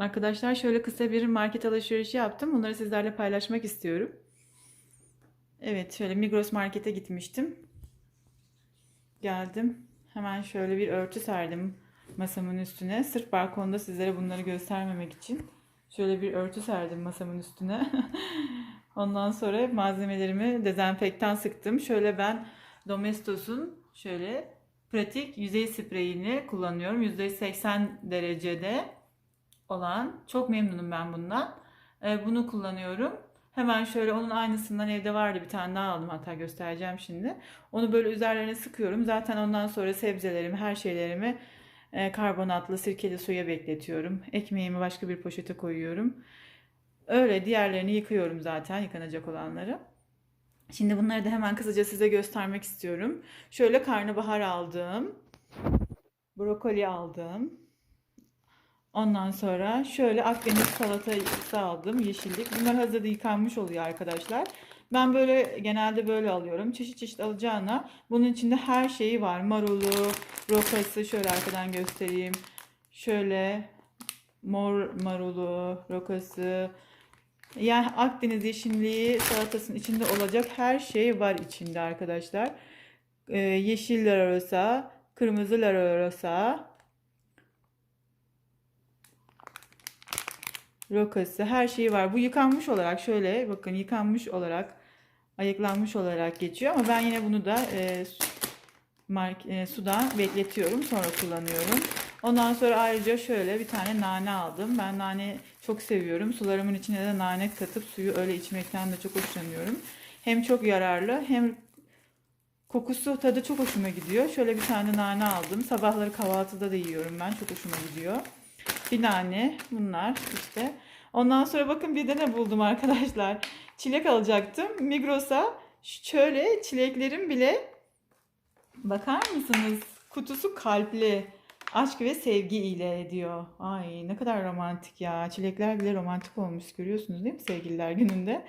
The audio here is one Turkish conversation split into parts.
Arkadaşlar şöyle kısa bir market alışverişi yaptım. Bunları sizlerle paylaşmak istiyorum. Evet şöyle Migros markete gitmiştim. Geldim. Hemen şöyle bir örtü serdim masamın üstüne. Sırf balkonda sizlere bunları göstermemek için. Şöyle bir örtü serdim masamın üstüne. Ondan sonra malzemelerimi dezenfektan sıktım. Şöyle ben Domestos'un şöyle pratik yüzey spreyini kullanıyorum. %80 derecede olan. Çok memnunum ben bundan. Ee, bunu kullanıyorum. Hemen şöyle onun aynısından evde vardı bir tane daha aldım hatta göstereceğim şimdi. Onu böyle üzerlerine sıkıyorum. Zaten ondan sonra sebzelerimi, her şeylerimi e, karbonatlı, sirkeli suya bekletiyorum. Ekmeğimi başka bir poşete koyuyorum. Öyle diğerlerini yıkıyorum zaten yıkanacak olanları. Şimdi bunları da hemen kısaca size göstermek istiyorum. Şöyle karnabahar aldım. Brokoli aldım. Ondan sonra şöyle Akdeniz salatası aldım. Yeşillik. Bunlar hazırda yıkanmış oluyor arkadaşlar. Ben böyle genelde böyle alıyorum. Çeşit çeşit alacağına bunun içinde her şeyi var. Marulu, rokası şöyle arkadan göstereyim. Şöyle mor marulu, rokası. Yani Akdeniz yeşilliği salatasının içinde olacak her şey var içinde arkadaşlar. Ee, yeşil larosa, kırmızı larosa, rokası her şeyi var. Bu yıkanmış olarak şöyle bakın yıkanmış olarak ayıklanmış olarak geçiyor ama ben yine bunu da e, mark, e, suda bekletiyorum sonra kullanıyorum. Ondan sonra ayrıca şöyle bir tane nane aldım. Ben nane çok seviyorum. Sularımın içine de nane katıp suyu öyle içmekten de çok hoşlanıyorum. Hem çok yararlı hem kokusu tadı çok hoşuma gidiyor. Şöyle bir tane nane aldım. Sabahları kahvaltıda da yiyorum ben. Çok hoşuma gidiyor. Bir nane bunlar işte. Ondan sonra bakın bir de ne buldum arkadaşlar. Çilek alacaktım. Migros'a şöyle çileklerim bile bakar mısınız? Kutusu kalpli. Aşk ve sevgi ile diyor. Ay ne kadar romantik ya. Çilekler bile romantik olmuş görüyorsunuz değil mi sevgililer gününde?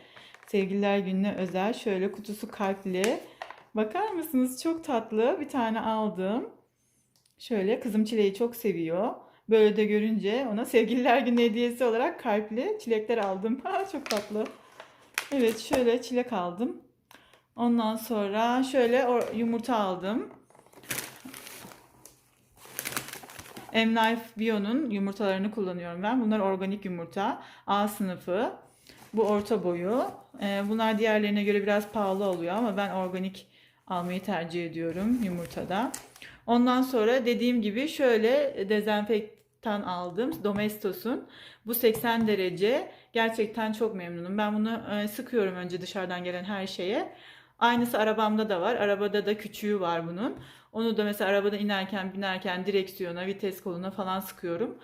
Sevgililer gününe özel şöyle kutusu kalpli. Bakar mısınız? Çok tatlı. Bir tane aldım. Şöyle kızım çileği çok seviyor. Böyle de görünce ona sevgililer günü hediyesi olarak kalpli çilekler aldım. Ha, çok tatlı. Evet şöyle çilek aldım. Ondan sonra şöyle yumurta aldım. M-Life Bio'nun yumurtalarını kullanıyorum ben. Bunlar organik yumurta. A sınıfı. Bu orta boyu. Ee, bunlar diğerlerine göre biraz pahalı oluyor ama ben organik almayı tercih ediyorum yumurtada. Ondan sonra dediğim gibi şöyle dezenfektan aldım. Domestos'un. Bu 80 derece. Gerçekten çok memnunum. Ben bunu e, sıkıyorum önce dışarıdan gelen her şeye. Aynısı arabamda da var. Arabada da küçüğü var bunun. Onu da mesela arabada inerken binerken direksiyona, vites koluna falan sıkıyorum.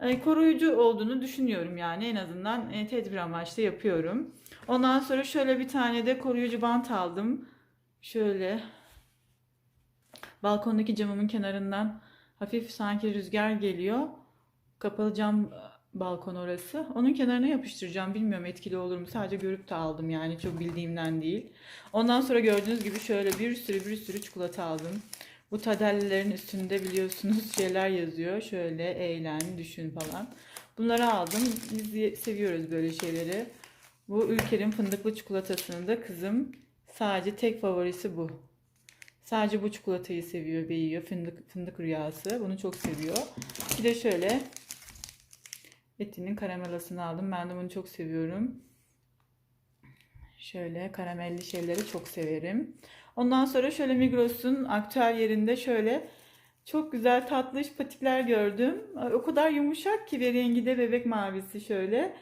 E, koruyucu olduğunu düşünüyorum yani en azından e, tedbir amaçlı yapıyorum. Ondan sonra şöyle bir tane de koruyucu bant aldım. Şöyle balkondaki camımın kenarından hafif sanki rüzgar geliyor. Kapalı cam balkon orası. Onun kenarına yapıştıracağım. Bilmiyorum etkili olur mu. Sadece görüp de aldım yani. Çok bildiğimden değil. Ondan sonra gördüğünüz gibi şöyle bir sürü bir sürü çikolata aldım. Bu tadellerin üstünde biliyorsunuz şeyler yazıyor. Şöyle eğlen, düşün falan. Bunları aldım. Biz seviyoruz böyle şeyleri. Bu ülkenin fındıklı çikolatasını da kızım sadece tek favorisi bu. Sadece bu çikolatayı seviyor ve yiyor. Fındık, fındık rüyası. Bunu çok seviyor. Bir de şöyle Etinin karamelasını aldım. Ben de bunu çok seviyorum. Şöyle karamelli şeyleri çok severim. Ondan sonra şöyle Migros'un aktüel yerinde şöyle çok güzel tatlış patikler gördüm. O kadar yumuşak ki ve rengi de bebek mavisi şöyle.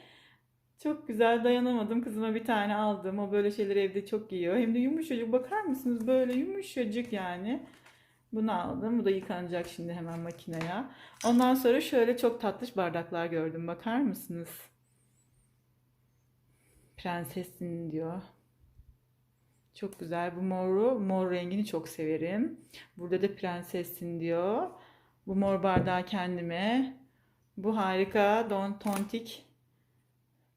Çok güzel dayanamadım. Kızıma bir tane aldım. O böyle şeyleri evde çok giyiyor. Hem de yumuşacık bakar mısınız? Böyle yumuşacık yani. Bunu aldım. Bu da yıkanacak şimdi hemen makineye. Ondan sonra şöyle çok tatlış bardaklar gördüm. Bakar mısınız? Prensesin diyor. Çok güzel. Bu moru, mor rengini çok severim. Burada da prensesin diyor. Bu mor bardağı kendime. Bu harika Don Tontik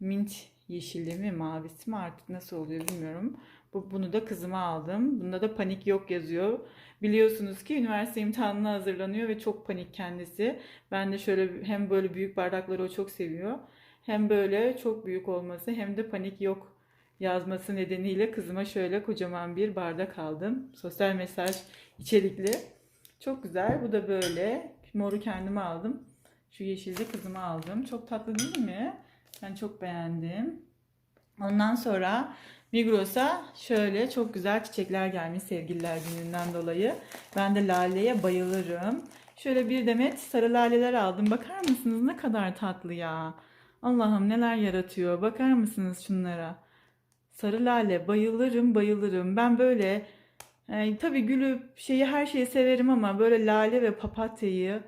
mint yeşili mi mavisi mi artık nasıl oluyor bilmiyorum. Bu, bunu da kızıma aldım. Bunda da panik yok yazıyor. Biliyorsunuz ki üniversite imtihanına hazırlanıyor ve çok panik kendisi. Ben de şöyle hem böyle büyük bardakları o çok seviyor. Hem böyle çok büyük olması hem de panik yok yazması nedeniyle kızıma şöyle kocaman bir bardak aldım. Sosyal mesaj içerikli. Çok güzel. Bu da böyle. Moru kendime aldım. Şu yeşili kızıma aldım. Çok tatlı değil mi? Ben çok beğendim. Ondan sonra Migros'a şöyle çok güzel çiçekler gelmiş sevgililer gününden dolayı. Ben de laleye bayılırım. Şöyle bir demet sarı laleler aldım. Bakar mısınız ne kadar tatlı ya. Allah'ım neler yaratıyor. Bakar mısınız şunlara? Sarı lale bayılırım bayılırım. Ben böyle e, tabii gülü şeyi her şeyi severim ama böyle lale ve papatyayı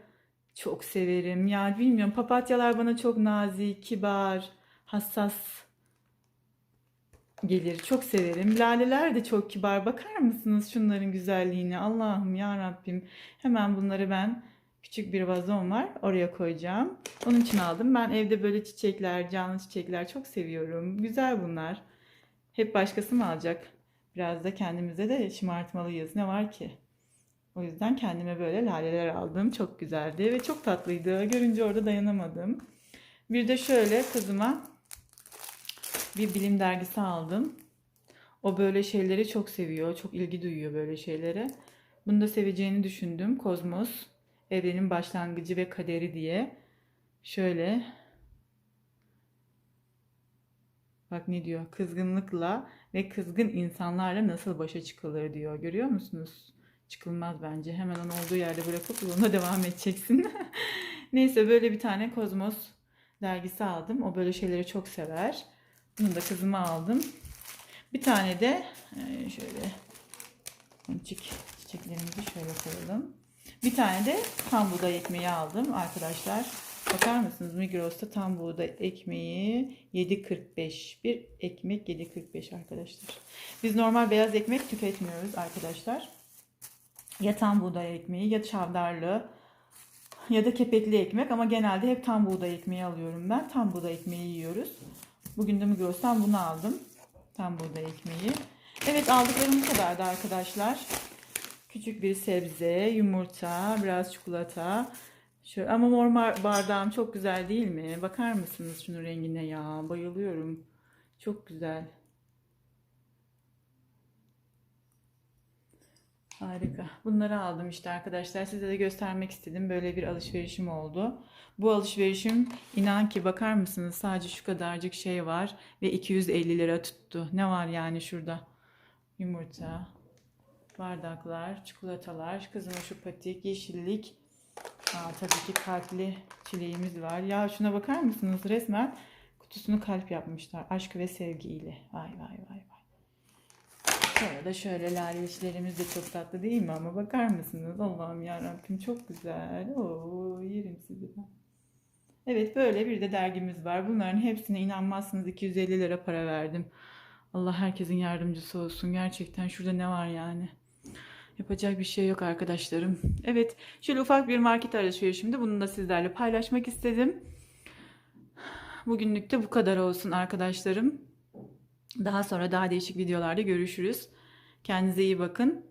çok severim. Ya bilmiyorum papatyalar bana çok nazik, kibar, hassas gelir. Çok severim. Laleler de çok kibar. Bakar mısınız şunların güzelliğine? Allah'ım ya Rabbim. Hemen bunları ben küçük bir vazom var. Oraya koyacağım. Onun için aldım. Ben evde böyle çiçekler, canlı çiçekler çok seviyorum. Güzel bunlar. Hep başkası mı alacak? Biraz da kendimize de şımartmalıyız. Ne var ki? O yüzden kendime böyle laleler aldım. Çok güzeldi ve çok tatlıydı. Görünce orada dayanamadım. Bir de şöyle kızıma bir bilim dergisi aldım. O böyle şeyleri çok seviyor. Çok ilgi duyuyor böyle şeylere. Bunu da seveceğini düşündüm. Kozmos, evrenin başlangıcı ve kaderi diye. Şöyle. Bak ne diyor? Kızgınlıkla ve kızgın insanlarla nasıl başa çıkılır diyor. Görüyor musunuz? Çıkılmaz bence. Hemen onu olduğu yerde bırakıp yoluna devam edeceksin. Neyse böyle bir tane Kozmos dergisi aldım. O böyle şeyleri çok sever. Bunu da kızıma aldım. Bir tane de e, şöyle ponçik çiçeklerimizi şöyle koyalım. Bir tane de tam buğday ekmeği aldım arkadaşlar. Bakar mısınız Migros'ta tam buğday ekmeği 7.45. Bir ekmek 7.45 arkadaşlar. Biz normal beyaz ekmek tüketmiyoruz arkadaşlar. Ya tam buğday ekmeği ya çavdarlı ya da kepekli ekmek ama genelde hep tam buğday ekmeği alıyorum ben. Tam buğday ekmeği yiyoruz. Bugün de Migros'tan bunu aldım. Tam buğday ekmeği. Evet aldıklarım bu kadardı arkadaşlar. Küçük bir sebze, yumurta, biraz çikolata. Şöyle, ama mor bardağım çok güzel değil mi? Bakar mısınız şunun rengine ya? Bayılıyorum. Çok güzel. Harika. Bunları aldım işte arkadaşlar. Size de göstermek istedim. Böyle bir alışverişim oldu. Bu alışverişim inan ki bakar mısınız sadece şu kadarcık şey var ve 250 lira tuttu. Ne var yani şurada? Yumurta, bardaklar, çikolatalar, kızıma şu patik, yeşillik. Aa, tabii ki kalpli çileğimiz var. Ya şuna bakar mısınız? Resmen kutusunu kalp yapmışlar. Aşk ve sevgiyle. Vay vay vay vay. Sonra da şöyle laleşlerimiz de çok tatlı değil mi? Ama bakar mısınız? Allah'ım yarabbim çok güzel. Oo, yerim sizi ben. Evet böyle bir de dergimiz var. Bunların hepsine inanmazsınız 250 lira para verdim. Allah herkesin yardımcısı olsun. Gerçekten şurada ne var yani? Yapacak bir şey yok arkadaşlarım. Evet şöyle ufak bir market alışverişimdi. Bunu da sizlerle paylaşmak istedim. Bugünlük de bu kadar olsun arkadaşlarım. Daha sonra daha değişik videolarda görüşürüz. Kendinize iyi bakın.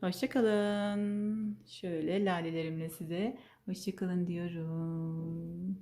Hoşçakalın. Şöyle lalelerimle size hoşçakalın diyorum.